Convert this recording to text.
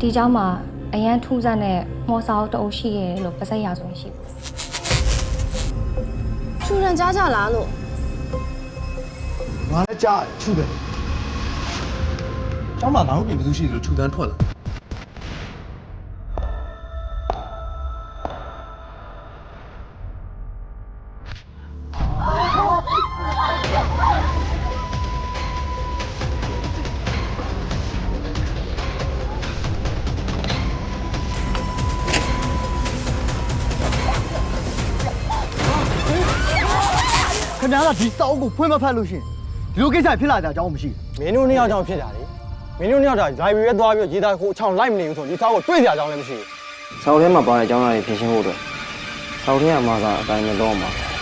ဒီเจ้าမှာအရန်ထူးဆန်းတဲ့မော်စာအုပ်တအုပ်ရှိရတယ်လို့ပါစက်ရဆိုရင်ရှိဘူး ထူရန်ကြားကြလားလို့ ငါလည်းကြားချူတယ်ကျောင်းမှာငါတို့ပြင်ဘယ်သူရှိလို့ခြူတန်းထွက်လာ ခင်ဗျားကဒီစောင်းကိုဖွင့်မဖက်လို့ရှရင်ဒီလိုကိစ္စဖြစ်လာကြအကြောင်းမရှိမင်းတို့နှစ်ယောက်ကြောင့်ဖြစ်တာလေမင်းတို့နှစ်ယောက်ဒါ live ရဲသွားပြီးတော့ရေးသားကိုအချောင်လိုက်မနေဘူးဆိုဒီသားကိုတွေ့ကြအကြောင်းလည်းမရှိဘူးဆောက်ထဲမှာပါတဲ့အကြောင်းအရာတွေဖြည့်ရှင်းဖို့အတွက်ဆောက်ထဲကမှာသာအတိုင်းပဲလုပ်အောင်ပါ